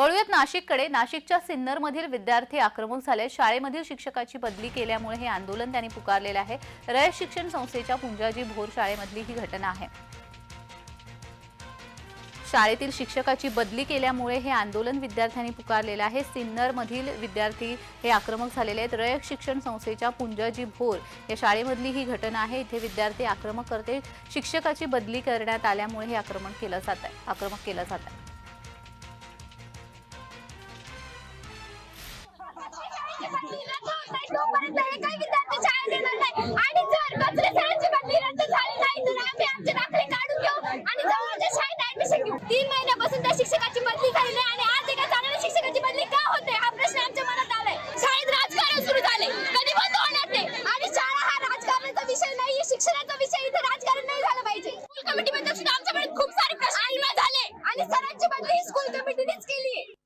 वळूयात नाशिककडे. नाशिकच्या सिन्नरमधील विद्यार्थी आक्रमक झाले. शाळेमधील शिक्षकाची बदली केल्यामुळे हे आंदोलन त्यांनी पुकारलेलं आहे. रयत शिक्षण संस्थेच्या पुंजाजी भोर शाळेमधली ही घटना आहे. शाळेतील शिक्षकाची बदली केल्यामुळे हे आंदोलन विद्यार्थ्यांनी पुकारलेलं आहे. सिन्नरमधील विद्यार्थी हे आक्रमक झालेले आहेत. रयत शिक्षण संस्थेच्या पुंजाजी भोर या शाळेमधली ही घटना आहे. इथे विद्यार्थी आक्रमक करते. शिक्षकाची बदली करण्यात आल्यामुळे हे आक्रमण केलं जात आहे. आक्रमक केलं जात आहे. तीन महिन्यापासून त्या शिक्षकाची बदली झाली नाही आणि आज एका चांगल्या शिक्षकाची बदली का होते हा प्रश्न आमच्या मनात आलाय शाळेत राजकारण सुरू झाले कधी बंद होणार नाही आणि शाळा हा राजकारणाचा विषय नाहीये शिक्षणाचा विषय इथे राजकारण नाही झालं पाहिजे स्कूल कमिटी मध्ये सुद्धा आमच्याकडे खूप सारे प्रश्न झाले आणि सरांची बदली स्कूल कमिटीनेच केली.